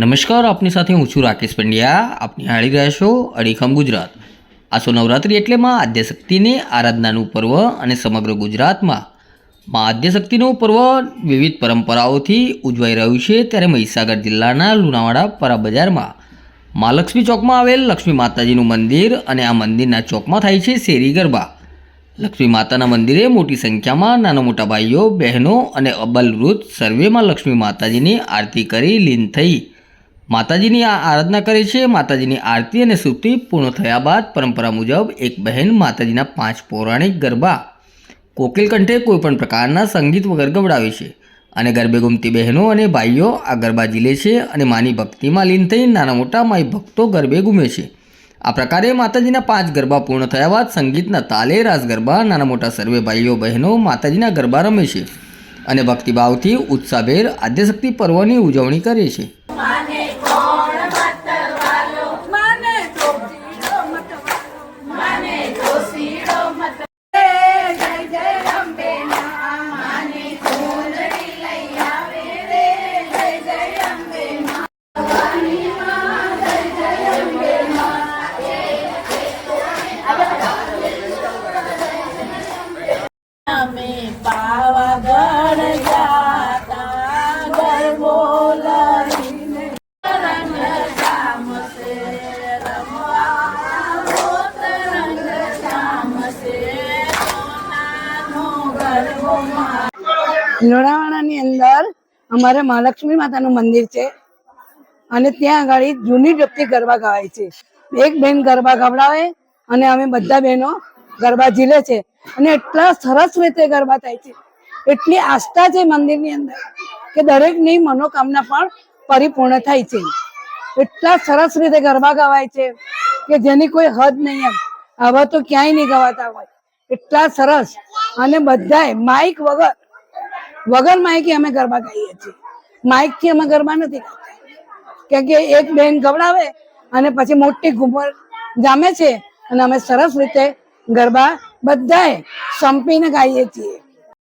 નમસ્કાર, આપની સાથે હું છું રાકેશ પંડ્યા. આપની હાળી રહ્યા છો અડીખમ ગુજરાત. આસો નવરાત્રિ એટલે માં આદ્યશક્તિની આરાધનાનું પર્વ અને સમગ્ર ગુજરાતમાં. માં આદ્યશક્તિનું પર્વ વિવિધ પરંપરાઓથી ઉજવાઈ રહ્યું છે ત્યારે મહીસાગર જિલ્લાના લુણાવાડા પરા બજારમાં મા લક્ષ્મી ચોકમાં આવેલ લક્ષ્મી માતાજીનું મંદિર અને આ મંદિરના ચોકમાં થાય છે શેરી ગરબા. લક્ષ્મી માતાના મંદિરે મોટી સંખ્યામાં નાના મોટા ભાઈઓ, બહેનો અને અબલ વૃદ્ધ સર્વેમાં લક્ષ્મી માતાજીની આરતી કરી લીન થઈ. માતાજીની આ આરાધના કરે છે. માતાજીની આરતી અને સ્તુતિ પૂર્ણ થયા બાદ પરંપરા મુજબ એક બહેન માતાજીના પાંચ પૌરાણિક ગરબા કોકિલ કંઠે કોઈપણ પ્રકારના સંગીત વગર ગવડાવે છે અને ગરબે ગુમતી બહેનો અને ભાઈઓ આ ગરબા ઝીલે છે અને માની ભક્તિમાં લીન થઈ નાના મોટા માઈ ભક્તો ગરબે ગુમે છે. આ પ્રકારે માતાજીના પાંચ ગરબા પૂર્ણ થયા બાદ સંગીતના તાલે રાસ ગરબા, નાના મોટા સર્વે ભાઈઓ બહેનો માતાજીના ગરબા રમે છે અને ભક્તિભાવથી ઉત્સાહભેર આદ્યશક્તિ પર્વની ઉજવણી કરે છે. અમે પાવાગઢ જાતા ગરબો લઈને રંગ અંદર અમારે મહાલક્ષ્મી માતાનું મંદિર છે. અને ત્યાં આગળ જૂની ડબથી ગરબા ગવાય છે. એક બેન ગરબા ગવડાવે અને અમે બધા બહેનો ગરબા ઝીલે છે અને એટલા સરસ રીતે ગરબા થાય છે. એટલી આસ્થા છે મંદિરની અંદર કે દરેકની મનોકામના પણ પરિપૂર્ણ થાય છે. એટલા સરસ રીતે ગરબા ગવાય છે કે જેની કોઈ હદ નહીં એમ. આવા તો ક્યાંય નહીં ગવાતા હોય. એટલા સરસ અને બધાય માઇક વગર વગર માઇકે અમે ગરબા ગાઈએ છીએ. માઇકથી અમે ગરબા નથી ગાતા. કેમ કે એક બેન ગવડાવે અને પછી મોટી ઘૂમર જામે છે અને અમે સરસ રીતે ગરબા બધાએ સંપીને ગાઈએ છીએ.